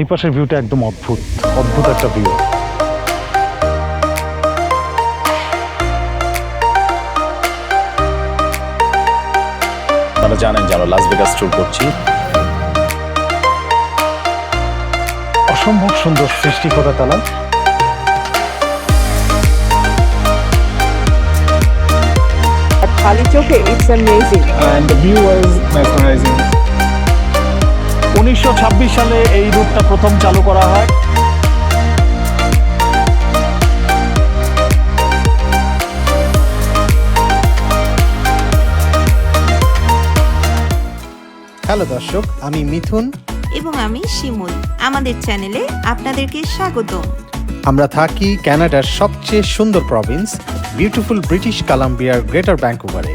এই পাশের ভিউটা একদম অদ্ভুত অদ্ভুত একটা ভিউ আপনারা জানেন যারা লাস ভেগাস ট্যুর করছি। অসম্ভব সুন্দর সৃষ্টি করা তালা খালি চোখে it's amazing and the view was mesmerizing. উনিশশো ছাব্বিশ সালে এই রুটটা প্রথম চালু করা হয়। হ্যালো দর্শক আমি মিথুন। এবং আমি শিমুল। আমাদের চ্যানেলে আপনাদেরকে স্বাগত আমরা থাকি কানাডার সবচেয়ে সুন্দর প্রভিন্স বিউটিফুল ব্রিটিশ কলাম্বিয়ার গ্রেটার ব্যাঙ্কুভারে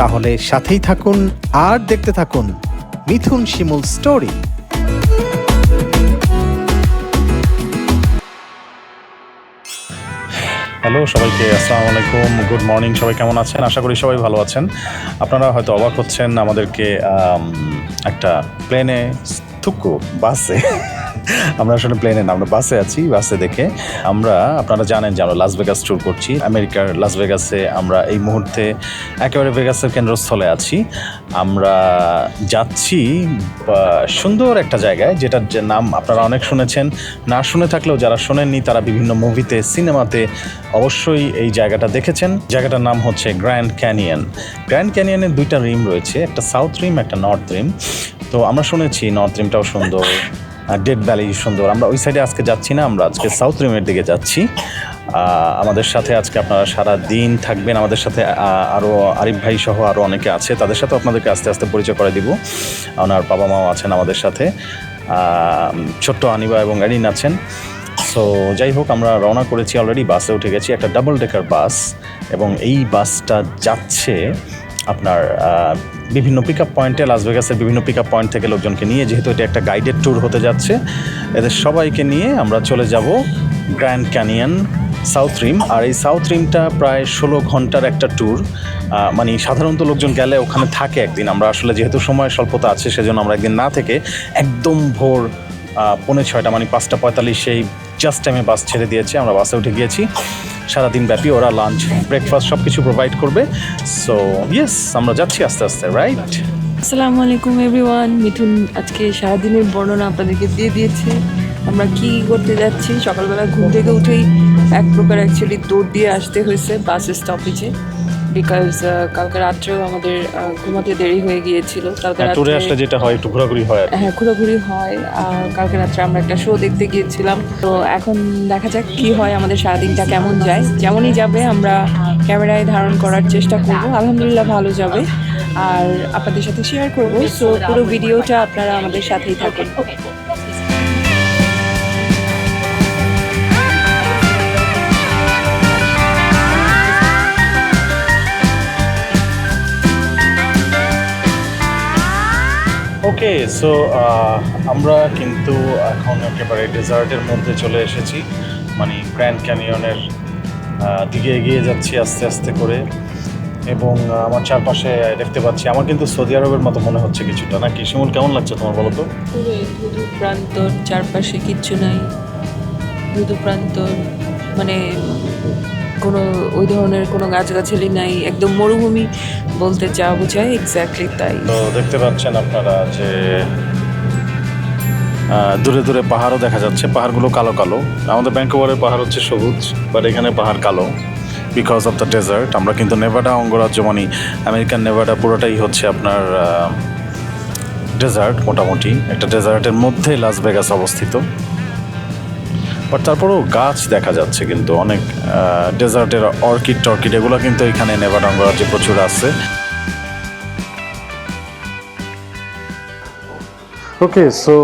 তাহলে সাথেই থাকুন আর দেখতে থাকুন মিথুন শিমুল স্টোরি। হ্যালো সবাইকে আসসালামু আলাইকুম গুড মর্নিং সবাই কেমন আছেন? আশা করি সবাই ভালো আছেন। আপনারা হয়তো অবাক হচ্ছেন আমাদেরকে আম, একটা প্লেনে থুকু বাসে আমরা আসলে প্লেনে না, আমরা বাসে আছি বাসে দেখে আমরা, আপনারা জানেন যে আমরা লাস ভেগাস ট্যুর করছি, আমেরিকার লাস ভেগাসে আমরা এই মুহূর্তে একেবারে ভেগাসের কেন্দ্রস্থলে আছি। আমরা যাচ্ছি সুন্দর একটা জায়গায়, যেটার যে নাম আপনারা অনেক শুনেছেন। না শুনে থাকলেও যারা শোনেননি, তারা বিভিন্ন মুভিতে সিনেমাতে অবশ্যই এই জায়গাটা দেখেছেন। জায়গাটার নাম হচ্ছে গ্র্যান্ড ক্যানিয়ন গ্র্যান্ড ক্যানিয়নের দুইটা রিম রয়েছে, একটা সাউথ রিম একটা নর্থ রিম তো আমরা শুনেছি নর্থ রিমটাও সুন্দর। ডেড ভ্যালি সুন্দর। আমরা ওই সাইডে আজকে যাচ্ছি না, আমরা আজকে সাউথ রিমের দিকে যাচ্ছি। আমাদের সাথে আজকে আপনারা সারা দিন থাকবেন। আমাদের সাথে আরও আরিফ ভাই সহ আরও অনেকে আছে। তাদের সাথে আপনাদেরকে আস্তে আস্তে পরিচয় করে দিব। ওনার বাবা মাও আছেন আমাদের সাথে। ছোট্ট আনিবা এবং এরিন আছেন। সো যাই হোক, আমরা রওনা করেছি অলরেডি বাসে উঠে গেছি। একটা ডাবল ডেকার বাস এবং এই বাসটা যাচ্ছে আপনার বিভিন্ন পিক আপ পয়েন্টে লাস ভেগাসের বিভিন্ন পিক আপ পয়েন্ট থেকে লোকজনকে নিয়ে, যেহেতু এটা একটা গাইডেড ট্যুর হতে যাচ্ছে, এদের সবাইকে নিয়ে আমরা চলে যাব গ্র্যান্ড ক্যানিয়ন সাউথ রিম আর এই সাউথ রিমটা প্রায় ষোলো ঘণ্টার একটা ট্যুর মানে সাধারণত লোকজন গেলে ওখানে থাকে একদিন। আমরা আসলে যেহেতু সময় স্বল্পতা আছে, সেজন্য আমরা একদিন না থেকে একদম ভোর পৌনে ছয়টা মানে পাঁচটা পঁয়তাল্লিশ সেই জাস্ট টাইমে বাস ছেড়ে দিয়েছে। আমরা বাসে উঠে গিয়েছি। সারাদিন ব্যাপী ওরা লাঞ্চ ব্রেকফাস্ট সব কিছু প্রোভাইড করবে। সো ইয়েস আমরা যাচ্ছি আস্তে আস্তে রাইট আসসালামু আলাইকুম এভরিওয়ান মিথুন আজকে সারাদিনের বর্ণনা আপনাদেরকে দিয়ে দিয়েছে। আমরা কি করতে যাচ্ছি? সকালবেলা ঘুম থেকে উঠেই এক প্রকার অ্যাকচুয়ালি দৌড় দিয়ে আসতে হয়েছে বাস স্টপেজে বিকজ কালকে রাত্রেও আমাদের ঘুমাতে দেরি হয়ে গিয়েছিল। কালকে ট্যুরে আসলে যেটা হয় একটু ঘোরাঘুরি হয় হ্যাঁ ঘোরাঘুরি হয়। কালকে রাত্রে আমরা একটা শো দেখতে গিয়েছিলাম। তো এখন দেখা যাক কি হয় আমাদের সারাদিনটা কেমন যায়। যেমনই যাবে আমরা ক্যামেরায় ধারণ করার চেষ্টা করব। আলহামদুলিল্লাহ ভালো যাবে। আর আপনাদের সাথে শেয়ার করব। সো পুরো ভিডিওটা আপনারা আমাদের সাথেই থাকুন। ওকে সো আমরা কিন্তু এখন একেবারে ডেজার্টের মধ্যে চলে এসেছি। মানে গ্র্যান্ড ক্যানিয়নের দিকে এগিয়ে যাচ্ছি আস্তে আস্তে করে। এবং আমার চারপাশে দেখতে পাচ্ছি, আমার কিন্তু সৌদি আরবের মতো মনে হচ্ছে কিছুটা। নাকি শিমুল, কেমন লাগছে তোমার বলো তো? প্রান্তর, চারপাশে কিচ্ছু নাই। প্রান্তর মানে কোনো ওই ধরনের কোনো গাছগাছালি নাই, একদম মরুভূমি বলতে যা বোঝায় এক্স্যাক্টলি তাই। তো দেখতে পাচ্ছেন আপনারা যে দূরে দূরে পাহাড়ও দেখা যাচ্ছে, পাহাড়গুলো কালো কালো। আমাদের ব্যাঙ্কোভারের পাহাড় হচ্ছে সবুজ বাট এখানে পাহাড় কালো বিকজ অফ দ্য ডেজার্ট আমরা কিন্তু নেভাডা, অঙ্গরাজ্য মানে আমেরিকান নেভাডা পুরোটাই হচ্ছে আপনার ডেজার্ট মোটামুটি। একটা ডেজার্টের মধ্যে লাস ভেগাস অবস্থিত। বাট তারপরেও গাছ দেখা যাচ্ছে কিন্তু অনেক ডেজার্টের অর্কিড টর্কিড, এগুলো কিন্তু এখানে নেভাডা অঙ্গরাজ্যে প্রচুর আছে। ওকে, সো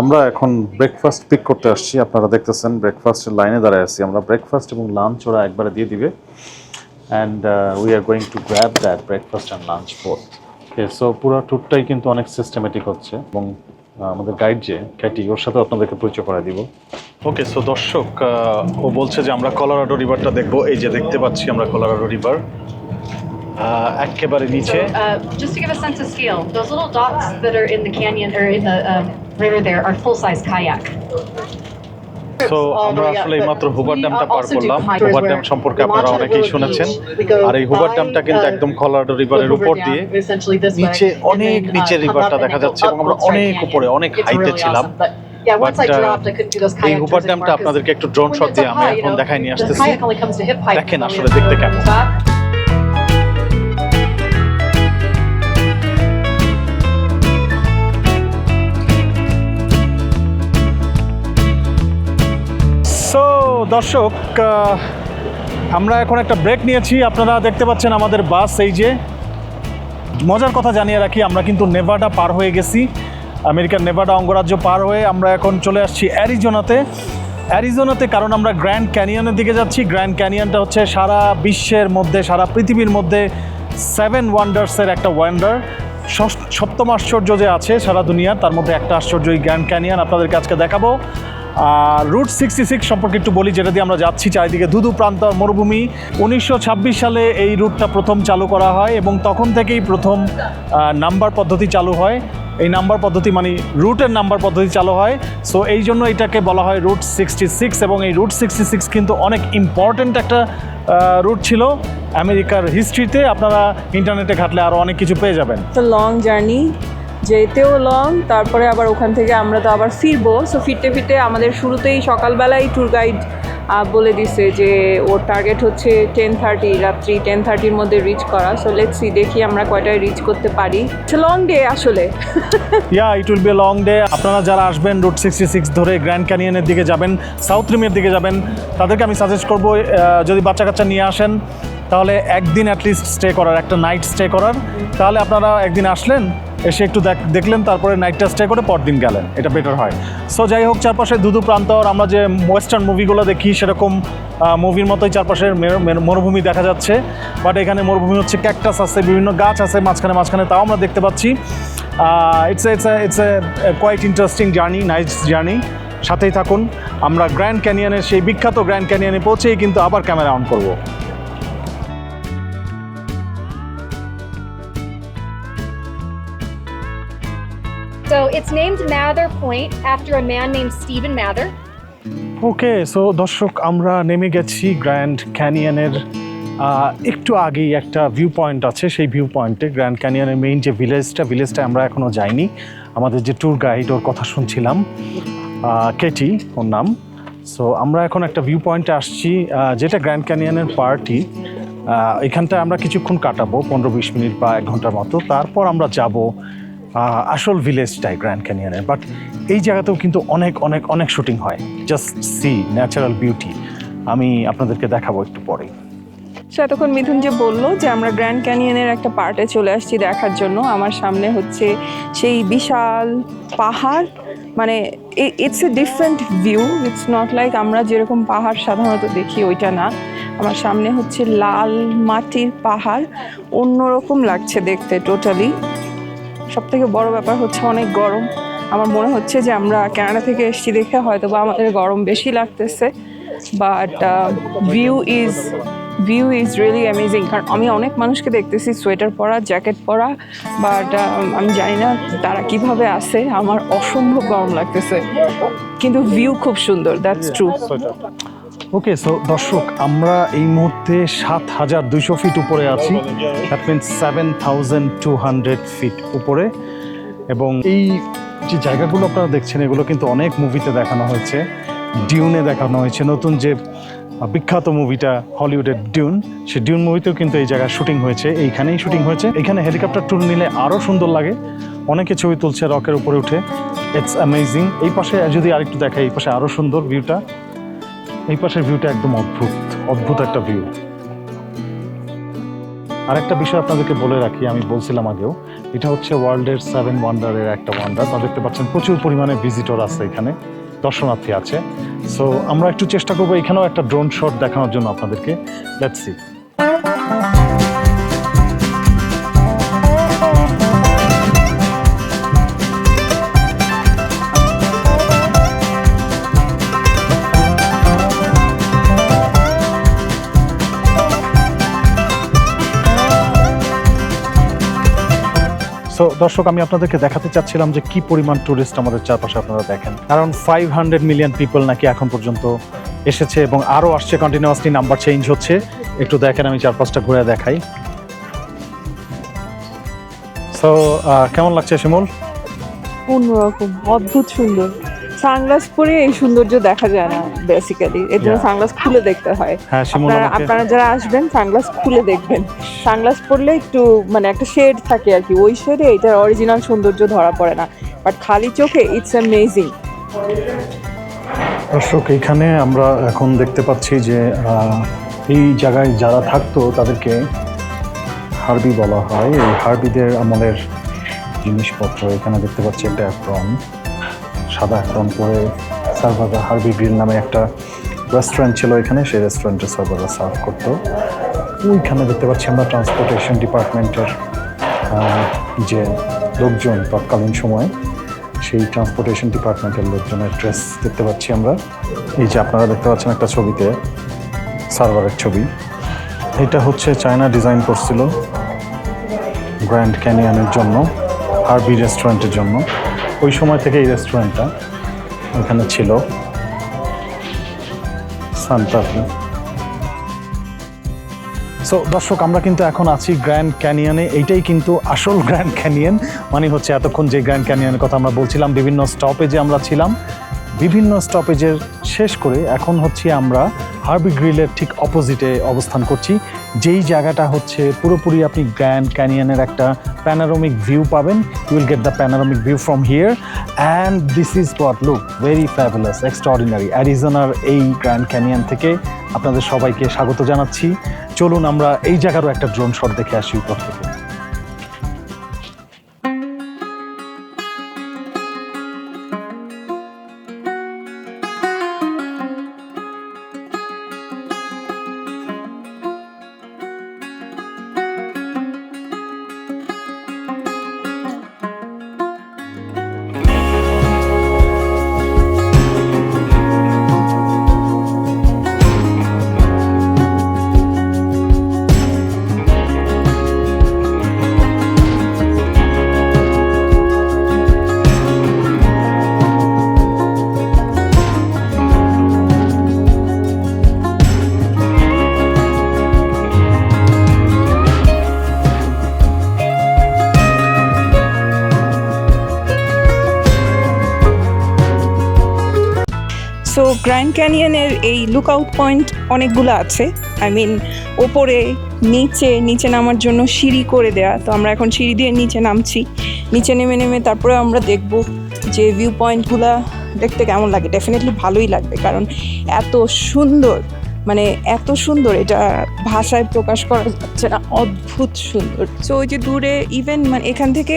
আমরা এখন ব্রেকফাস্ট পিক করতে আসছি। আপনারা দেখতেছেন ব্রেকফাস্টের লাইনে দাঁড়ায় আছি আমরা। ব্রেকফাস্ট এবং লাঞ্চ ওরা একবারে দিয়ে দিবে। And we are going to grab that breakfast and lunch for okay so পুরো ট্যুরটাই কিন্তু অনেক সিস্টেমেটিক হচ্ছে এবং আমাদের গাইড যে ক্যাটি ওর সাথে আপনাদেরকে পরিচয় করে দিব ওকে সো দর্শক ও বলছে যে আমরা কলোরাডো রিভারটা দেখব এই যে দেখতে পাচ্ছি আমরা কলোরাডো রিভার একেবারে নিচে Uh, just to give a sense of scale, those little dots that are in the canyon or in the uh, river there are full-size kayak. অর্থ আমরা আসলে মাত্র হুবার ড্যামটা পার করলাম। ড্যাম সম্পর্কে আপনারা অনেকেই শুনেছেন। আর এই হুবার ড্যামটা কিন্তু একদম খলাডো রিভারের উপর দিয়ে নিচে অনেক নিচে রিভারটা দেখা যাচ্ছে আমরা অনেক উপরে অনেক হাইতে ছিলাম। uh, এই হুবার ড্যামটা আপনাদেরকে একটু ড্রোন শট দিয়ে আমি এখন দেখাই নিয়ে আসতেছি। দেখেন আসলে দেখতে কেমন। দর্শক আমরা এখন একটা ব্রেক নিয়েছি। আপনারা দেখতে পাচ্ছেন আমাদের বাস এই যে মজার কথা জানিয়ে রাখি, আমরা কিন্তু নেভাডা পার হয়ে গেছি। আমেরিকার নেভাডা অঙ্গরাজ্য পার হয়ে আমরা এখন চলে আসছি অ্যারিজোনাতে। অ্যারিজোনাতে কারণ আমরা গ্র্যান্ড ক্যানিয়নের দিকে যাচ্ছি। গ্র্যান্ড ক্যানিয়নটা হচ্ছে সারা বিশ্বের মধ্যে, সারা পৃথিবীর মধ্যে সেভেন ওয়ান্ডার্সের একটা ওয়ান্ডার সপ্তম আশ্চর্য যে আছে সারা দুনিয়ার, তার মধ্যে একটা আশ্চর্য এই গ্র্যান্ড ক্যানিয়ন। আপনাদেরকে আজকে দেখাবো। রুট সিক্সটি সিক্স সম্পর্কে একটু বলি, যেটা দিয়ে আমরা যাচ্ছি চারিদিকে ধুধু প্রান্ত মরুভূমি। উনিশশো ছাব্বিশ সালে এই রুটটা প্রথম চালু করা হয় এবং তখন থেকেই প্রথম নাম্বার পদ্ধতি চালু হয়। এই নাম্বার পদ্ধতি মানে রুটের নাম্বার পদ্ধতি চালু হয়। সো এই জন্য এটাকে বলা হয় রুট সিক্সটি সিক্স এবং এই রুট সিক্সটি সিক্স কিন্তু অনেক ইম্পর্ট্যান্ট একটা রুট ছিল। আমেরিকার হিস্ট্রিতে আপনারা ইন্টারনেটে ঘাটলে আরও অনেক কিছু পেয়ে যাবেন। একটা লং জার্নি যেতেও লং তারপরে আবার ওখান থেকে আমরা তো আবার ফিরবো। সো ফিরতে ফিরতে আমাদের শুরুতেই সকালবেলায় ট্যুর গাইড বলে দিছে যে, ওর টার্গেট হচ্ছে টেন থার্টি রাত্রি টেন থার্টির মধ্যে রিচ করা। সো লেটস সি দেখি আমরা কয়টায় রিচ করতে পারি। লং ডে আসলে। Yeah it will be long day আপনারা যারা আসবেন রুট সিক্সটি সিক্স ধরে গ্র্যান্ড ক্যানিয়নের দিকে যাবেন সাউথ রিমের দিকে যাবেন, তাদেরকে আমি সাজেস্ট করব যদি বাচ্চা কাচ্চা নিয়ে আসেন তাহলে একদিন অ্যাটলিস্ট স্টে করার, একটা নাইট স্টে করার। তাহলে আপনারা একদিন আসলেন, এসে একটু দেখ দেখলেন, তারপরে নাইটটা স্টে করে পরদিন গেলেন। এটা বেটার হয়। সো যাই হোক, চারপাশে দুদু প্রান্তর, আমরা যে ওয়েস্টার্ন মুভিগুলো দেখি, সেরকম মুভির মতোই চারপাশের মের- মের- মরুভূমি দেখা যাচ্ছে। বাট এখানে মরুভূমি হচ্ছে ক্যাকটাস আছে, বিভিন্ন গাছ আছে, মাঝখানে মাঝখানে তাও আমরা দেখতে পাচ্ছি। It's it's it's a quite interesting journey nice journey সাথেই থাকুন। আমরা গ্র্যান্ড ক্যানিয়নের সেই বিখ্যাত গ্র্যান্ড ক্যানিয়নে পৌঁছেই কিন্তু আবার ক্যামেরা অন করব। It's named Mather Point after a man named Stephen Mather. Okay so দর্শক, আমরা নেমে গেছি গ্র্যান্ড ক্যানিয়নের একটু আগেই একটা ভিউ পয়েন্ট আছে। সেই ভিউ পয়েন্টে গ্র্যান্ড ক্যানিয়নের মেইন যে ভিলেজটা ভিলেজটা আমরা এখনও যাইনি। আমাদের যে ট্যুর গাইড ওর কথা শুনছিলাম। কেটি ওর নাম। সো আমরা এখন একটা ভিউ পয়েন্টে আসছি যেটা গ্র্যান্ড ক্যানিয়নের পার্টি এখানটায় আমরা কিছুক্ষণ কাটাবো, পনেরো বিশ মিনিট বা এক ঘণ্টার মতো। তারপর আমরা যাব আসল ভিলেজটাই গ্র্যান্ড ক্যানিয়নের বাট এই জায়গাতেও কিন্তু অনেক অনেক অনেক শুটিং হয়। জাস্ট সি ন্যাচারাল বিউটি আমি আপনাদেরকে দেখাবো একটু পরে সে এতক্ষণ মিথুন যে বলল যে আমরা গ্র্যান্ড ক্যানিয়নের একটা পার্টে চলে আসছি দেখার জন্য, আমার সামনে হচ্ছে সেই বিশাল পাহাড়। মানে it's a different view it's not like আমরা যেরকম পাহাড় সাধারণত দেখি, ওইটা না। আমার সামনে হচ্ছে লাল মাটির পাহাড়। অন্যরকম লাগছে দেখতে টোটালি সব থেকে বড় ব্যাপার হচ্ছে অনেক গরম। আমার মনে হচ্ছে যে আমরা কানাডা থেকে এসেছি দেখে হয়তো বা আমাদের গরম বেশি লাগতেছে। But view is view is really amazing কারণ আমি অনেক মানুষকে দেখতেছি, সোয়েটার পরা, জ্যাকেট পরা। বাট আমি জানি না তারা কীভাবে আসে আমার অসম্ভব গরম লাগতেছে। কিন্তু ভিউ খুব সুন্দর দ্যাটস ট্রু ওকে সো দর্শক, আমরা এই মুহূর্তে সাত হাজার দুইশো ফিট উপরে আছি। That means seven thousand two hundred feet উপরে। এবং এই যে জায়গাগুলো আপনারা দেখছেন, এগুলো কিন্তু অনেক মুভিতে দেখানো হয়েছে। ডিউনে দেখানো হয়েছে। নতুন যে বিখ্যাত মুভিটা হলিউডের ডিউন সে ডিউন মুভিতেও কিন্তু এই জায়গায় শুটিং হয়েছে। এইখানেই শুটিং হয়েছে। এখানে হেলিকপ্টার ট্যুর নিলে আরও সুন্দর লাগে। অনেকে ছবি তুলছে রকের উপরে উঠে। ইটস অ্যামেজিং এই পাশে যদি আরেকটু দেখাই, এই পাশে আরও সুন্দর ভিউটা এই পাশের ভিউটা একদম অদ্ভুত অদ্ভুত একটা ভিউ আর একটা বিষয় আপনাদেরকে বলে রাখি, আমি বলছিলাম আগেও, এটা হচ্ছে ওয়ার্ল্ডের সেভেন ওয়ান্ডারের একটা ওয়ান্ডার তা দেখতে পাচ্ছেন, প্রচুর পরিমাণে ভিজিটর আছে এখানে, দর্শনার্থী আছে। সো আমরা একটু চেষ্টা করব এখানেও একটা ড্রোন শট দেখানোর জন্য আপনাদেরকে। লেটস দর্শক, আমি আপনাদেরকে দেখাতে চাচ্ছিলাম যে কি পরিমাণ টুরিস্ট আমাদের চারপাশে আপনারা দেখেন। কারণ ফাইভ হান্ড্রেড মিলিয়ন পিপল নাকি এখন পর্যন্ত এসেছে এবং আরও আসছে কন্টিনিউয়াসলি নাম্বার চেঞ্জ হচ্ছে। একটু দেখেন, আমি চারপাশটা ঘুরে দেখাই। সো কেমন লাগছে শিমুল? অন্যরকম, অদ্ভুত সুন্দর। সানগ্লাস পরে এই সৌন্দর্য দেখা যায় না বেসিক্যালি এর জন্য সানগ্লাস খুলে দেখতে হয়। হ্যাঁ আপনারা আপনারা যারা আসবেন সানগ্লাস খুলে দেখবেন। সানগ্লাস পরলে একটু মানে একটা শেড থাকে আর কি। ওই শেডে এটার অরিজিনাল সৌন্দর্য ধরা পড়ে না। বাট খালি চোখে ইটস অ্যামেজিং দর্শক এখানে আমরা এখন দেখতে পাচ্ছি যে এই জায়গায় যারা থাকতো তাদেরকে হার্বি বলা হয়। এই হার্বিদের আমলের জিনিসপত্র এখানে দেখতে পাচ্ছি একটা অ্যাপ্রন সাদা অ্যাপ্রন পরে সার্ভাররা হার্বি গ্রিল নামে একটা রেস্টুরেন্ট ছিল এখানে, সেই রেস্টুরেন্টে সার্ভাররা সার্ভ করতো। ওইখানে দেখতে পাচ্ছি আমরা ট্রান্সপোর্টেশন ডিপার্টমেন্টের যে লোকজন তৎকালীন সময়ে, সেই ট্রান্সপোর্টেশন ডিপার্টমেন্টের লোকজনের ড্রেস দেখতে পাচ্ছি আমরা। এই যে আপনারা দেখতে পাচ্ছেন একটা ছবিতে সার্ভারের ছবি। এটা হচ্ছে চায়না ডিজাইন করছিল গ্র্যান্ড ক্যানিয়নের জন্য। হারবি রেস্টুরেন্টের জন্য। ওই সময় থেকে এই রেস্টুরেন্টটা ওখানে ছিল। সান্তাফি সো দর্শক, আমরা কিন্তু এখন আছি গ্র্যান্ড ক্যানিয়নে এইটাই কিন্তু আসল গ্র্যান্ড ক্যানিয়ন মানে হচ্ছে এতক্ষণ যে গ্র্যান্ড ক্যানিয়নের কথা আমরা বলছিলাম, বিভিন্ন স্টপেজে আমরা ছিলাম। বিভিন্ন স্টপেজের শেষ করে এখন হচ্ছে আমরা হার্বি গ্রিলের ঠিক অপোজিটে অবস্থান করছি। যেই জায়গাটা হচ্ছে পুরোপুরি আপনি গ্র্যান্ড ক্যানিয়নের একটা প্যানারোমিক ভিউ পাবেন। You will get the panoramic view from here and this is what look very fabulous extraordinary অ্যারিজোনার এই গ্র্যান্ড ক্যানিয়ন থেকে আপনাদের সবাইকে স্বাগত জানাচ্ছি। চলুন আমরা এই জায়গারও একটা ড্রোন শট দেখে আসি উপর থেকে। গ্র্যান্ড ক্যানিয়নের এই লুক আউট পয়েন্ট অনেকগুলো আছে। আই মিন ওপরে, নিচে নিচে নামার জন্য সিঁড়ি করে দেয়া। তো আমরা এখন সিঁড়ি দিয়ে নিচে নামছি। নিচে নেমে নেমে তারপরে আমরা দেখব যে ভিউ পয়েন্টগুলো দেখতে কেমন লাগে। ডেফিনেটলি ভালোই লাগবে, কারণ এত সুন্দর মানে এত সুন্দর এটা ভাষায় প্রকাশ করা যাচ্ছে না। অদ্ভুত সুন্দর। সো ওই যে দূরে ইভেন মানে এখান থেকে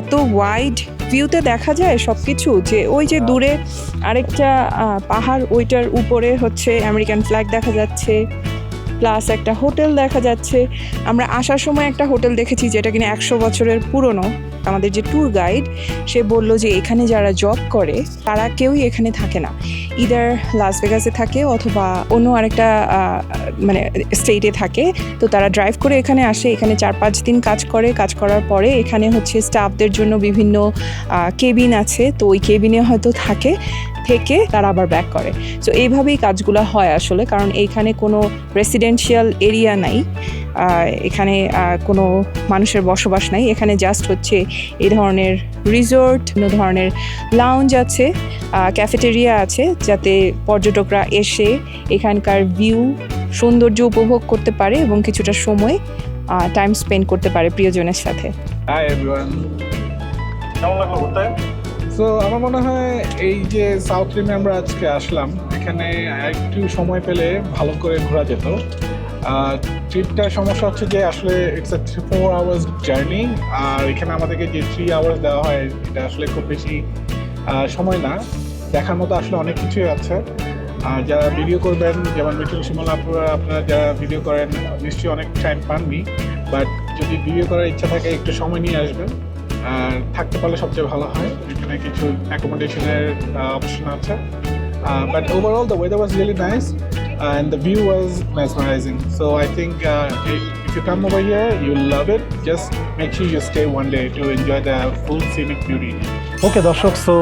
এত ওয়াইড ভিউতে দেখা যায় সব কিছু যে ওই যে দূরে আরেকটা পাহাড়, ওইটার উপরে হচ্ছে আমেরিকান ফ্ল্যাগ দেখা যাচ্ছে প্লাস একটা হোটেল দেখা যাচ্ছে। আমরা আসার সময় একটা হোটেল দেখেছি যেটা কিনা একশো বছরের পুরনো। আমাদের যে ট্যুর গাইড সে বলল যে এখানে যারা জব করে, তারা কেউই এখানে থাকে না। ইদার লাস ভেগাসে থাকে অথবা অন্য আরেকটা মানে স্টেটে থাকে। তো তারা ড্রাইভ করে এখানে আসে, এখানে চার পাঁচ দিন কাজ করে। কাজ করার পরে এখানে হচ্ছে স্টাফদের জন্য বিভিন্ন কেবিন আছে। তো ওই কেবিনে হয়তো থাকে, থেকে তারা আবার ব্যাক করে। সো এইভাবেই কাজগুলো হয় আসলে, কারণ এইখানে কোনো রেসিডেন্সিয়াল এরিয়া নাই। এখানে কোনো মানুষের বসবাস নাই। এখানে জাস্ট হচ্ছে এ ধরনের রিসোর্ট বিভিন্ন ধরনের লাউঞ্জ আছে ক্যাফেটেরিয়া আছে যাতে পর্যটকরা এসে এখানকার ভিউ সৌন্দর্য উপভোগ করতে পারে এবং কিছুটা সময় টাইম স্পেন্ড করতে পারে প্রিয়জনের সাথে। সো আমার মনে হয় এই যে সাউথ রিমে আমরা আজকে আসলাম এখানে একটু সময় পেলে ভালো করে ঘোরা যেত। আর ট্রিপটার সমস্যা হচ্ছে যে আসলে it's a three four hours journey আর এখানে আমাদেরকে যে থ্রি আওয়ার্স দেওয়া হয়, এটা আসলে খুব বেশি সময় না। দেখার মতো আসলে অনেক কিছুই আছে। আর যারা ভিডিও করবেন, যেমন মিঠুন শিমল আপনারা আপনারা যারা ভিডিও করেন, নিশ্চয়ই অনেক টাইম পাননি বাট যদি ভিডিও করার ইচ্ছা থাকে, একটু সময় নিয়ে আসবেন। আর থাকতে পারলে সবচেয়ে ভালো হয়। এখানে কিছু অ্যাকোমোডেশনের অপশন আছে। But overall the weather was really nice and the view was mesmerizing. So I think uh, if you come over here, you'll love it. Just make sure you stay one day to enjoy the full scenic beauty. Okay দর্শক so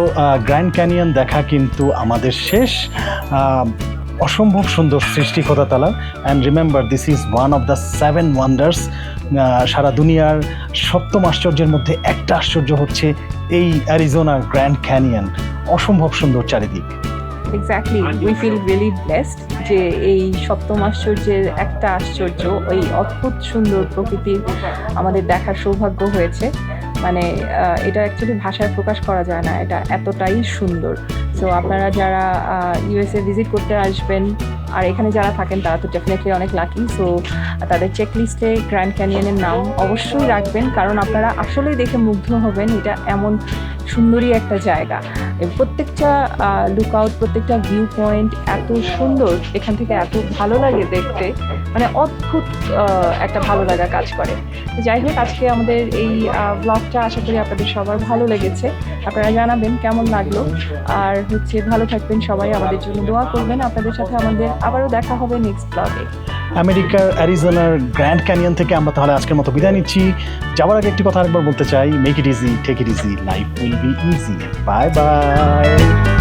grand canyon দেখা কিন্তু আমাদের শেষ অসম্ভব সুন্দর সৃষ্টি খোদা তালা and remember this is one of the seven wonders সারা দুনিয়ার সপ্তম আশ্চর্যের মধ্যে একটা আশ্চর্য হচ্ছে এই অ্যারিজোনা গ্র্যান্ড ক্যানিয়ন অসম্ভব সুন্দর চারিদিক exactly we feel really blessed যে এই সপ্তম আশ্চর্যের একটা আশ্চর্য ওই অদ্ভুত সুন্দর প্রকৃতির আমাদের দেখার সৌভাগ্য হয়েছে। মানে এটা অ্যাকচুয়ালি ভাষায় প্রকাশ করা যায় না এটা এতটাই সুন্দর। সো আপনারা যারা ইউএসএ ভিজিট করতে আসবেন, আর এখানে যারা থাকেন, তারা তো ডেফিনেটলি অনেক লাকি সো তাদের চেক লিস্টে গ্র্যান্ড ক্যানিয়নের নাম অবশ্যই রাখবেন, কারণ আপনারা আসলেই দেখে মুগ্ধ হবেন, এটা এমন সুন্দরী একটা জায়গা। প্রত্যেকটা লুক আউট প্রত্যেকটা ভিউ পয়েন্ট এত সুন্দর, এখান থেকে এত ভালো লাগে দেখতে। মানে অদ্ভুত একটা ভালো লাগা কাজ করে। যাই হোক, আজকে আমাদের এই ব্লগটা আশা করি আপনাদের সবার ভালো লেগেছে। আপনারা জানাবেন কেমন লাগল। আর হচ্ছে ভালো থাকবেন সবাই। আমাদের জন্য দোয়া করবেন। আপনাদের সাথে আমাদের আবারও দেখা হবে নেক্সট ব্লগে আমেরিকার অ্যারিজোনার গ্র্যান্ড ক্যানিয়ন থেকে আমরা তাহলে আজকের মতো বিদায় নিচ্ছি। যাওয়ার আগে একটি কথা আরেকবার বলতে চাই। Make it easy take it easy life will be easy bye bye